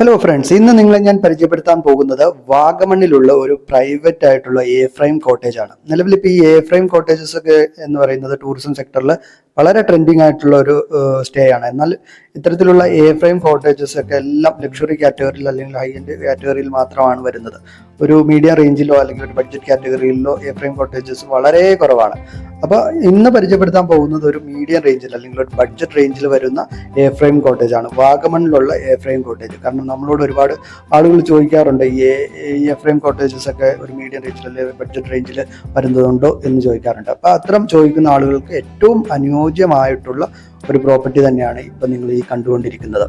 Hello friends ഇന്ന് നിങ്ങളെ ഞാൻ പരിചയപ്പെടുത്താൻ പോകുന്നത് വാഗമണ്ണിലുള്ള ഒരു പ്രൈവറ്റ് ആയിട്ടുള്ള എ ഫ്രെയിം കോട്ടേജ് ആണ്. നിലവിൽ ഇപ്പോൾ ഈ എ ഫ്രെയിം കോട്ടേജസ് ഒക്കെ എന്ന് പറയുന്നത് ടൂറിസം സെക്ടറിൽ വളരെ ട്രെൻഡിങ് ആയിട്ടുള്ള ഒരു സ്റ്റേ ആണ്. എന്നാൽ ഇത്തരത്തിലുള്ള എ ഫ്രെയിം കോട്ടേജസ് ഒക്കെ എല്ലാം ലക്ഷറി കാറ്റഗറിയിൽ അല്ലെങ്കിൽ ഹൈ എൻഡ് കാറ്റഗറിയിൽ മാത്രമാണ് വരുന്നത്. ഒരു മീഡിയ റേഞ്ചിലോ അല്ലെങ്കിൽ ഒരു ബഡ്ജറ്റ് കാറ്റഗറിയിലോ എ ഫ്രെയിം കോട്ടേജസ് വളരെ കുറവാണ്. അപ്പോൾ ഇന്ന് പരിചയപ്പെടുത്താൻ പോകുന്നത് ഒരു മീഡിയം റേഞ്ചിൽ അല്ലെങ്കിൽ ഒരു ബഡ്ജറ്റ് റേഞ്ചിൽ വരുന്ന എ ഫ്രെയിം കോട്ടേജ് ആണ്. വാഗമണിലുള്ള എ ഫ്രെയിം കോട്ടേജ് കാരണം നമ്മളോട് ഒരുപാട് ആളുകൾ ചോദിക്കാറുണ്ട് ഈ എ ഫ്രെയിം കോട്ടേജസ് ഒക്കെ ഒരു മീഡിയം റേഞ്ചിൽ അല്ലെങ്കിൽ ബഡ്ജറ്റ് റേഞ്ചിൽ വരുന്നതുണ്ടോ? എന്ന് ചോദിക്കാറുണ്ട്. അപ്പോൾ അത്തരം ചോദിക്കുന്ന ആളുകൾക്ക് ഏറ്റവും അനുയോജ്യമായിട്ടുള്ള ഒരു പ്രോപ്പർട്ടി തന്നെയാണ് ഇപ്പം നിങ്ങൾ ഈ കണ്ടുകൊണ്ടിരിക്കുന്നത്.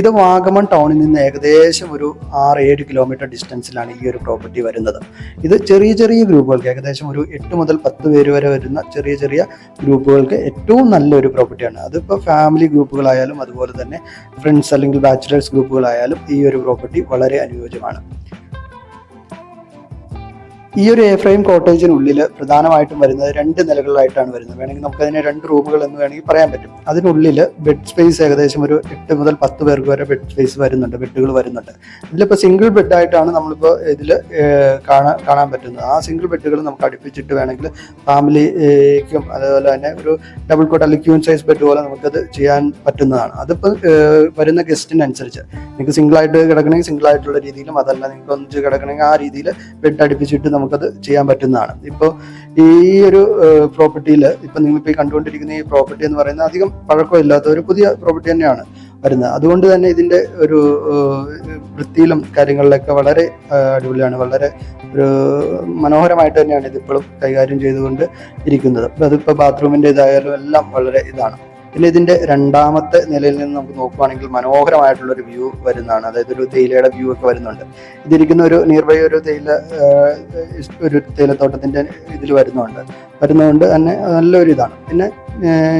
ഇത് വാഗമൺ ടൗണിൽ നിന്ന് ഏകദേശം ഒരു ആറ് ഏഴ് കിലോമീറ്റർ ഡിസ്റ്റൻസിലാണ് ഈ ഒരു പ്രോപ്പർട്ടി വരുന്നത്. ഇത് ചെറിയ ചെറിയ ഗ്രൂപ്പുകൾക്ക് ഏകദേശം ഒരു എട്ട് മുതൽ പത്ത് പേര് വരെ വരുന്ന ചെറിയ ചെറിയ ഗ്രൂപ്പുകൾക്ക് ഏറ്റവും നല്ലൊരു പ്രോപ്പർട്ടിയാണ് അതിപ്പോൾ ഫാമിലി ഗ്രൂപ്പുകളായാലും അതുപോലെ തന്നെ ഫ്രണ്ട്സ് അല്ലെങ്കിൽ ബാച്ചിലേഴ്സ് ഗ്രൂപ്പുകളായാലും ഈ ഒരു പ്രോപ്പർട്ടി വളരെ അനുയോജ്യമാണ്. ഈ ഒരു എ ഫ്രെയിം കോട്ടേജിനുള്ളിൽ പ്രധാനമായിട്ടും വരുന്നത് രണ്ട് നിലകളിലായിട്ടാണ് വരുന്നത്. വേണമെങ്കിൽ നമുക്ക് അതിനെ രണ്ട് റൂമുകൾ എന്ന് വേണമെങ്കിൽ പറയാൻ പറ്റും. അതിനുള്ളിൽ ബെഡ് സ്പേസ് ഏകദേശം ഒരു എട്ട് മുതൽ പത്ത് പേർക്ക് വരെ ബെഡ് സ്പേസ് വരുന്നുണ്ട് ബെഡുകൾ വരുന്നുണ്ട്. ഇതിലിപ്പോൾ സിംഗിൾ ബെഡായിട്ടാണ് നമ്മളിപ്പോൾ ഇതിൽ കാണാൻ കാണാൻ പറ്റുന്നത്. ആ സിംഗിൾ ബെഡുകൾ നമുക്ക് അടുപ്പിച്ചിട്ട് വേണമെങ്കിൽ ഫാമിലിക്കും അതുപോലെ തന്നെ ഒരു ഡബിൾ കോട്ട് അല്ലെങ്കിൽ ക്യൂൻ സൈസ് ബെഡ് പോലെ നമുക്കത് ചെയ്യാൻ പറ്റുന്നതാണ്. അതിപ്പോൾ വരുന്ന ഗസ്റ്റിനനുസരിച്ച് നിങ്ങൾക്ക് സിംഗിളായിട്ട് കിടക്കണമെങ്കിൽ സിംഗിളായിട്ടുള്ള രീതിയിലും അതല്ല നിങ്ങൾക്ക് ഒന്നിച്ച് കിടക്കണമെങ്കിൽ ആ രീതിയിൽ ബെഡ് അടുപ്പിച്ചിട്ട് നമുക്കത് ചെയ്യാൻ പറ്റുന്നതാണ്. ഇപ്പോൾ ഈ ഒരു പ്രോപ്പർട്ടിയിൽ ഇപ്പം നിങ്ങളിപ്പോൾ ഈ കണ്ടുകൊണ്ടിരിക്കുന്ന ഈ പ്രോപ്പർട്ടി എന്ന് പറയുന്നത് അധികം പഴക്കമില്ലാത്ത ഒരു പുതിയ പ്രോപ്പർട്ടി തന്നെയാണ് വരുന്നത്. അതുകൊണ്ട് തന്നെ ഇതിന്റെ ഒരു വൃത്തിയിലും കാര്യങ്ങളിലൊക്കെ വളരെ അടിപൊളിയാണ്. വളരെ ഒരു മനോഹരമായിട്ട് തന്നെയാണ് ഇതിപ്പോഴും കൈകാര്യം ചെയ്തുകൊണ്ട് ഇരിക്കുന്നത്. അതിപ്പോൾ ബാത്റൂമിന്റെ ഇതായാലും എല്ലാം വളരെ ഇതാണ്. പിന്നെ ഇതിന്റെ രണ്ടാമത്തെ നിലയിൽ നിന്ന് നമുക്ക് നോക്കുവാണെങ്കിൽ മനോഹരമായിട്ടുള്ള ഒരു വ്യൂ വരുന്നതാണ്. അതായത് ഒരു തേയിലയുടെ വ്യൂ ഒക്കെ വരുന്നുണ്ട്. ഇതിരിക്കുന്ന ഒരു നിയർ ബൈ ഒരു തേയില ഒരു തേയിലത്തോട്ടത്തിന്റെ ഇതിൽ വരുന്നുണ്ട്. വരുന്നതുകൊണ്ട് തന്നെ നല്ലൊരു ഇതാണ്. പിന്നെ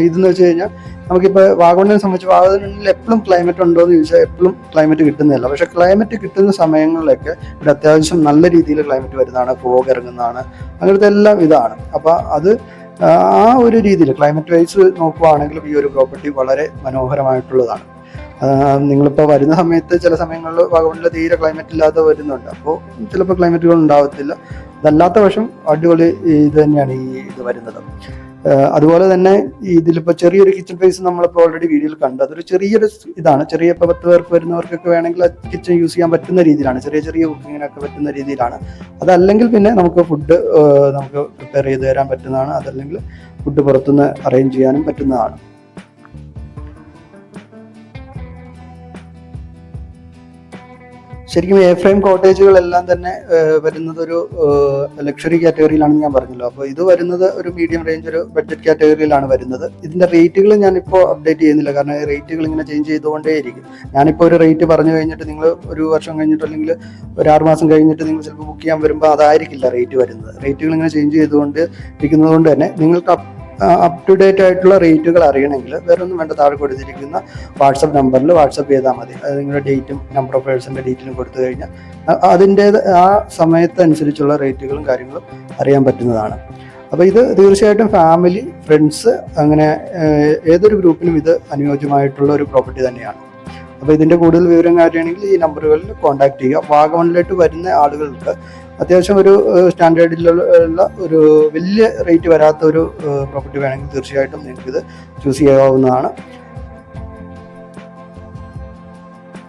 ഇതെന്ന് വെച്ച് കഴിഞ്ഞാൽ നമുക്കിപ്പോൾ വാഗമണ്ണിനെ സംബന്ധിച്ച് വാഗമണ്ണിൽ എപ്പോഴും ക്ലൈമറ്റ് ഉണ്ടോ എന്ന് ചോദിച്ചാൽ എപ്പോഴും ക്ലൈമറ്റ് കിട്ടുന്നില്ല പക്ഷെ ക്ലൈമറ്റ് കിട്ടുന്ന സമയങ്ങളിലൊക്കെ ഇവിടെ അത്യാവശ്യം നല്ല രീതിയിൽ ക്ലൈമറ്റ് വരുന്നതാണ് ഫോഗ് ഇറങ്ങുന്നതാണ് അങ്ങനത്തെ എല്ലാം ഇതാണ്. അപ്പോൾ അത് ആ ഒരു രീതിയിൽ ക്ലൈമറ്റ് വൈസ് നോക്കുവാണെങ്കിലും ഈ ഒരു പ്രോപ്പർട്ടി വളരെ മനോഹരമായിട്ടുള്ളതാണ്. നിങ്ങളിപ്പോൾ വരുന്ന സമയത്ത് ചില സമയങ്ങളിൽ വാഗമണിൽ തീരെ ക്ലൈമറ്റ് ഇല്ലാതെ വരുന്നുണ്ട്. അപ്പോൾ ചിലപ്പോൾ ക്ലൈമറ്റുകൾ ഉണ്ടാവത്തില്ല. അതല്ലാത്ത വശം അടിപൊളി ഇത് തന്നെയാണ് ഈ ഇത് വരുന്നത്. അതുപോലെ തന്നെ ഇതിലിപ്പോൾ ചെറിയൊരു കിച്ചൺ പേസ് നമ്മളിപ്പോൾ ഓൾറെഡി വീഡിയോയിൽ കണ്ടു. അതൊരു ചെറിയൊരു ഇതാണ്. ചെറിയ ഇപ്പോൾ പത്ത് പേർക്ക് വരുന്നവർക്കൊക്കെ വേണമെങ്കിൽ കിച്ചൺ യൂസ് ചെയ്യാൻ പറ്റുന്ന രീതിയിലാണ്. ചെറിയ ചെറിയ കുക്കിങ്ങിനൊക്കെ പറ്റുന്ന രീതിയിലാണ്. അതല്ലെങ്കിൽ പിന്നെ നമുക്ക് ഫുഡ് നമുക്ക് പ്രിപ്പയർ ചെയ്ത് തരാൻ പറ്റുന്നതാണ്. അതല്ലെങ്കിൽ ഫുഡ് പുറത്തുനിന്ന് അറേഞ്ച് ചെയ്യാനും പറ്റുന്നതാണ്. ശരിക്കും എ ഫ്രെയിം കോട്ടേജുകളെല്ലാം തന്നെ വരുന്നത് ഒരു ലക്ഷറി കാറ്റഗറിയിലാണെന്ന് ഞാൻ പറഞ്ഞല്ലോ. അപ്പോൾ ഇത് വരുന്നത് ഒരു മീഡിയം റേഞ്ച് ഒരു ബഡ്ജറ്റ് കാറ്റഗറിയിലാണ് വരുന്നത്. ഇതിന്റെ റേറ്റുകൾ ഞാനിപ്പോൾ അപ്ഡേറ്റ് ചെയ്യുന്നില്ല. കാരണം റേറ്റുകൾ ഇങ്ങനെ ചേഞ്ച് ചെയ്തുകൊണ്ടേയിരിക്കും. ഞാനിപ്പോൾ ഒരു റേറ്റ് പറഞ്ഞു കഴിഞ്ഞിട്ട് നിങ്ങൾ ഒരു വർഷം കഴിഞ്ഞിട്ട് അല്ലെങ്കിൽ ഒരു ആറ് മാസം കഴിഞ്ഞിട്ട് നിങ്ങൾ ചിലപ്പോൾ ബുക്ക് ചെയ്യാൻ വരുമ്പോൾ അതായിരിക്കില്ല റേറ്റ് വരുന്നത്. റേറ്റുകൾ ഇങ്ങനെ ചേഞ്ച് ചെയ്തുകൊണ്ട് ഇരിക്കുന്നത് കൊണ്ട് തന്നെ നിങ്ങൾക്ക് അപ് ടു ഡേറ്റ് ആയിട്ടുള്ള റേറ്റുകൾ അറിയണമെങ്കിൽ വേറെ ഒന്നും വേണ്ട താഴെ കൊടുത്തിരിക്കുന്ന വാട്സപ്പ് നമ്പറിൽ വാട്സപ്പ് ചെയ്താൽ മതി. അത് നിങ്ങളുടെ ഡേറ്റും നമ്പർ ഓഫ് പേഴ്സന്റെ ഡീറ്റെയിലും കൊടുത്തു കഴിഞ്ഞാൽ അതിന്റെ ആ സമയത്തനുസരിച്ചുള്ള റേറ്റുകളും കാര്യങ്ങളും അറിയാൻ പറ്റുന്നതാണ്. അപ്പോൾ ഇത് തീർച്ചയായിട്ടും ഫാമിലി ഫ്രണ്ട്സ് അങ്ങനെ ഏതൊരു ഗ്രൂപ്പിനും ഇത് അനുയോജ്യമായിട്ടുള്ള ഒരു പ്രോപ്പർട്ടി തന്നെയാണ്. അപ്പോൾ ഇതിന്റെ കൂടുതൽ വിവരം കാര്യമാണെങ്കിൽ ഈ നമ്പറുകളിൽ കോൺടാക്ട് ചെയ്യുക. വാഗമണിലോട്ട് വരുന്ന ആളുകൾക്ക് അത്യാവശ്യം ഒരു സ്റ്റാൻഡേർഡിലുള്ള ഒരു വലിയ റേറ്റ് വരാത്ത ഒരു പ്രോപ്പർട്ടി വേണമെങ്കിൽ തീർച്ചയായിട്ടും നിങ്ങൾക്കിത് ചൂസ് ചെയ്യാവുന്നതാണ്.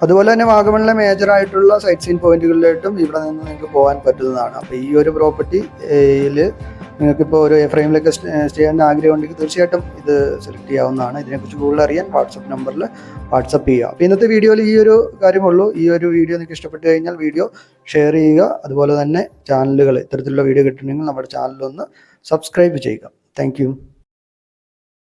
അതുപോലെ തന്നെ വാഗമണിലെ മേജർ ആയിട്ടുള്ള സൈറ്റ് സീൻ പോയിന്റുകളിലായിട്ടും ഇവിടെ നിന്ന് നിങ്ങൾക്ക് പോകാൻ പറ്റുന്നതാണ്. അപ്പോൾ ഈ ഒരു പ്രോപ്പർട്ടിയിൽ നിങ്ങൾക്കിപ്പോൾ ഒരു ഫ്രെയിമിലൊക്കെ സ്റ്റേ ചെയ്യാൻ ആഗ്രഹം ഉണ്ടെങ്കിൽ തീർച്ചയായിട്ടും ഇത് സെലക്ട് ചെയ്യാവുന്നതാണ്. ഇതിനെക്കുറിച്ച് കൂടുതൽ അറിയാൻ വാട്സപ്പ് നമ്പറിൽ വാട്സപ്പ് ചെയ്യുക. അപ്പോൾ ഇന്നത്തെ വീഡിയോയിൽ ഈ ഒരു കാര്യമുള്ളൂ. ഈ ഒരു വീഡിയോ നിങ്ങൾക്ക് ഇഷ്ടപ്പെട്ടു കഴിഞ്ഞാൽ വീഡിയോ ഷെയർ ചെയ്യുക. അതുപോലെ തന്നെ ചാനലുകൾ ഇത്തരത്തിലുള്ള വീഡിയോ കിട്ടണമെങ്കിൽ നമ്മുടെ ചാനലൊന്ന് സബ്സ്ക്രൈബ് ചെയ്യുക. താങ്ക്